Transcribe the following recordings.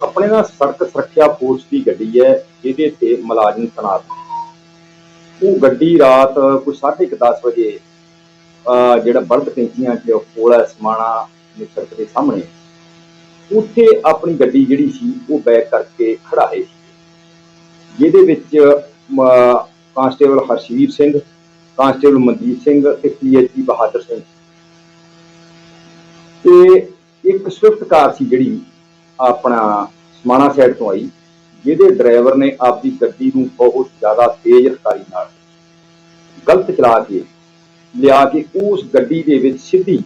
ਆਪਣੇ ਨਾਲ ਸੜਕ ਸੁਰੱਖਿਆ ਫੋਰਸ ਦੀ ਗੱਡੀ ਹੈ, ਜਿਹਦੇ ਤੇ ਮੁਲਾਜ਼ਮ ਤੈਨਾਤ ਉਹ ਗੱਡੀ ਰਾਤ ਕੋਈ 10:30 ਵਜੇ ਜਿਹੜਾ ਬਲਦ ਕੈਂਚੀਆਂ ਚ ਕੋਲ ਸਮਾਣਾ ਦੀ ਦੇ ਸਾਹਮਣੇ। ਉੱਥੇ ਆਪਣੀ ਗੱਡੀ ਜਿਹੜੀ ਸੀ, ਉਹ ਬੈਕ ਕਰਕੇ ਖੜਾਏ ਸੀ। ਜਿਹਦੇ ਵਿੱਚ ਕਾਂਸਟੇਬਲ ਹਰਸ਼ੀਰ ਸਿੰਘ, ਕਾਂਸਟੇਬਲ ਮਨਦੀਪ ਸਿੰਘ ਤੇ ਪੀਐਚਡੀ ਬਹਾਦਰ ਸਿੰਘ। ਤੇ ਇੱਕ ਸਵਿਫਟ ਕਾਰ ਸੀ ਜਿਹੜੀ ਆਪਣਾ ਸਮਾਣਾ ਸਾਈਡ ਤੋਂ ਆਈ, ਜਿਹਦੇ ਡਰਾਈਵਰ ਨੇ ਆਪਦੀ ਗੱਡੀ ਨੂੰ ਬਹੁਤ ਜ਼ਿਆਦਾ ਤੇਜ਼ ਰਫ਼ਤਾਰੀ ਨਾਲ ਗਲਤ ਚਲਾ ਕੇ ਲਿਆ ਕੇ ਉਸ ਗੱਡੀ ਦੇ ਵਿੱਚ ਸਿੱਧੀ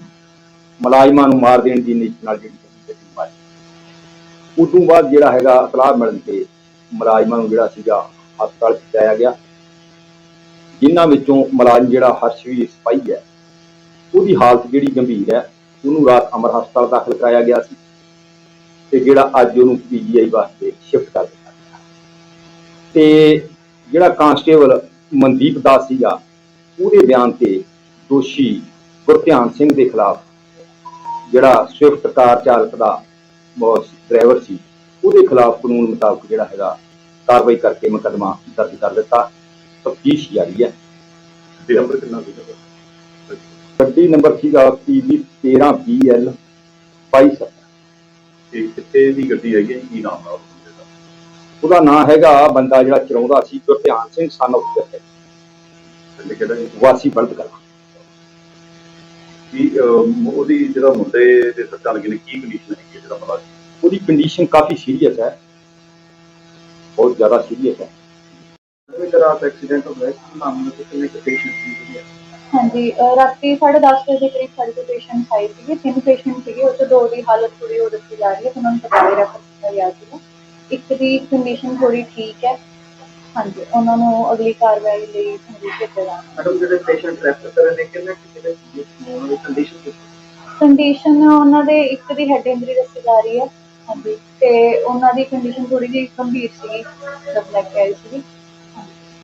ਮੁਲਾਜ਼ਮਾਂ ਨੂੰ ਮਾਰ ਦੇਣ ਦੀ ਨੀਤ ਨਾਲ ਜਿਹੜੀ ਗੱਡੀ ਮਾਰੀ ਤੋਂ ਬਾਅਦ ਜਿਹੜਾ ਹੈਗਾ ਇਤਲਾਹ ਮਿਲਣ ਤੇ ਮੁਲਾਜ਼ਮਾਂ ਨੂੰ ਜਿਹੜਾ ਸੀਗਾ ਹਸਪਤਾਲ ਪਹੁੰਚਾਇਆ ਗਿਆ। ਜਿਨ੍ਹਾਂ ਵਿੱਚੋਂ ਮੁਲਾਜ਼ਮ ਜਿਹੜਾ ਹਰਸ਼ਵੀਰ ਸਿਪਾਹੀ ਹੈ, ਉਹਦੀ ਹਾਲਤ ਜਿਹੜੀ ਗੰਭੀਰ ਹੈ, ਉਹਨੂੰ ਰਾਤ ਅਮਰ ਹਸਪਤਾਲ ਦਾਖਲ ਕਰਾਇਆ ਗਿਆ ਸੀ। ਤੇ ਜਿਹੜਾ ਅੱਜ ਉਹਨੂੰ ਪੀਜੀਆਈ ਵਾਸਤੇ ਸ਼ਿਫਟ ਕਰ ਦਿੱਤਾ ਗਿਆ। ਤੇ ਜਿਹੜਾ ਕਾਂਸਟੇਬਲ ਮਨਦੀਪ ਦਾਸ ਸੀਗਾ ਉਹਦੇ ਬਿਆਨ ਤੇ ਦੋਸ਼ੀ ਗੁਰਧਿਆਨ ਸਿੰਘ ਦੇ ਖਿਲਾਫ ਜਿਹੜਾ ਸਵਿਫਟ ਕਾਰ ਚਾਲਕ ਦਾ ਬੌਸ ਡਰਾਈਵਰ ਸੀ ਉਹਦੇ ਖਿਲਾਫ ਕਾਨੂੰਨ ਮੁਤਾਬਕ ਜਿਹੜਾ ਹੈਗਾ ਕਾਰਵਾਈ ਕਰਕੇ ਮੁਕੱਦਮਾ ਦਰਜ ਕਰ ਦਿੱਤਾ। ਤਫਤੀਸ਼ ਜਾਰੀ ਹੈ। ਤੇ ਨੰਬਰ ਕਿੰਨਾ ਸੀਗਾ? ਗੱਡੀ ਨੰਬਰ ਸੀਗਾ ਪੀਬੀ 13BL 22 ਤੇ ਕਿੱਥੇ ਦੀ ਗੱਡੀ ਹੈਗੀ ਹੈ ਜੀ? ਕੀ ਨਾਮ ਹੈ ਉਸ ਬੰਦੇ ਦਾ? ਉਹਦਾ ਨਾਮ ਹੈਗਾ ਬੰਦਾ ਜਿਹੜਾ ਚਲਾਉਂਦਾ ਸੀ ਗੁਰਧਿਆਨ ਸਿੰਘ ਸਨ ਆਫ ਪਿੰਡ ਕਿਹੜਾ ਜੀ? ਵਾਸੀ ਬਲਦ ਕਲਾਂ। ਕੀ ਅਮ, ਉਹਦੀ ਜਿਹੜਾ ਮੁੰਡੇ ਦੇ ਸੱਟਾਂ ਲੱਗੀਆਂ ਨੇ ਕੀ ਕੰਡੀਸ਼ਨ ਹੈਗੀ ਹੈ ਜਿਹੜਾ ਮਲਾਜ ਉਹਦੀ ਕੰਡੀਸ਼ਨ ਕਾਫੀ ਸੀਰੀਅਸ ਹੈ। ਬਹੁਤ ਜ਼ਿਆਦਾ ਸੀਰੀਅਸ ਹੈ। ਦਾ ਐਕਸੀਡੈਂਟ ਹੋਇਆ ਕਿ ਮਾਮਲੇ ਵਿੱਚ ਕਿੰਨੇ ਕੁ ਪੇਸ਼ੈਂਟ ਸੀ? ਹਾਂਜੀ ਅਹ ਰਾਤੀ 10:30 ਵਜੇ ਦੇ ਕਰੀਬ ਸਾਡੇ ਕੋਲ ਪੇਸ਼ੈਂਟ ਆਏ ਸੀਗੇ ਤਿੰਨ ਪੇਸ਼ੈਂਟ ਸੀਗੇ ਉਹ 'ਚੋਂ ਦੋ ਦੀ ਹਾਲਤ ਥੋੜੀ ਹੋ ਰੱਖੀ ਜਾ ਰਹੀ ਹੈ ਤੇ ਉਹਨਾਂ ਨੂੰ ਪਟਿਆਲੇ ਰੈਫਰ ਕੀਤਾ ਗਿਆ ਸੀਗਾ। ਇੱਕ ਦੀ ਕੰਡੀਸ਼ਨ ਥੋੜੀ ਠੀਕ ਹੈ ਹਾਂਜੀ ਉਹਨਾਂ ਨੂੰ ਅਗਲੀ ਕਾਰਵਾਈ ਲਈ ਭੇਜਿਆ ਜਾਣਾ ਮੈਡਮ ਜਿਹੜੇ ਪੇਸ਼ੈਂਟ ਰੈਫਰ ਕਰਨ ਨੇ ਕਿੰਨੇ ਕਿੰਨੇ ਦੀ ਕੰਡੀਸ਼ਨ ਕਿਸ ਕੰਡੀਸ਼ਨ ਉਹਨਾਂ ਦੇ ਇੱਕ ਦੀ ਹੈਡ ਇੰਜਰੀ ਦੱਸੀ ਜਾ ਰਹੀ ਹੈ ਹਾਂਜੀ ਤੇ ਉਹਨਾਂ ਦੀ ਕੰਡੀਸ਼ਨ ਥੋੜੀ ਜਿਹੀ ਗੰਭੀਰ ਸੀਗੀ ਜਦ ਲੈ ਕੇ ਆਈ ਸੀਗੀ।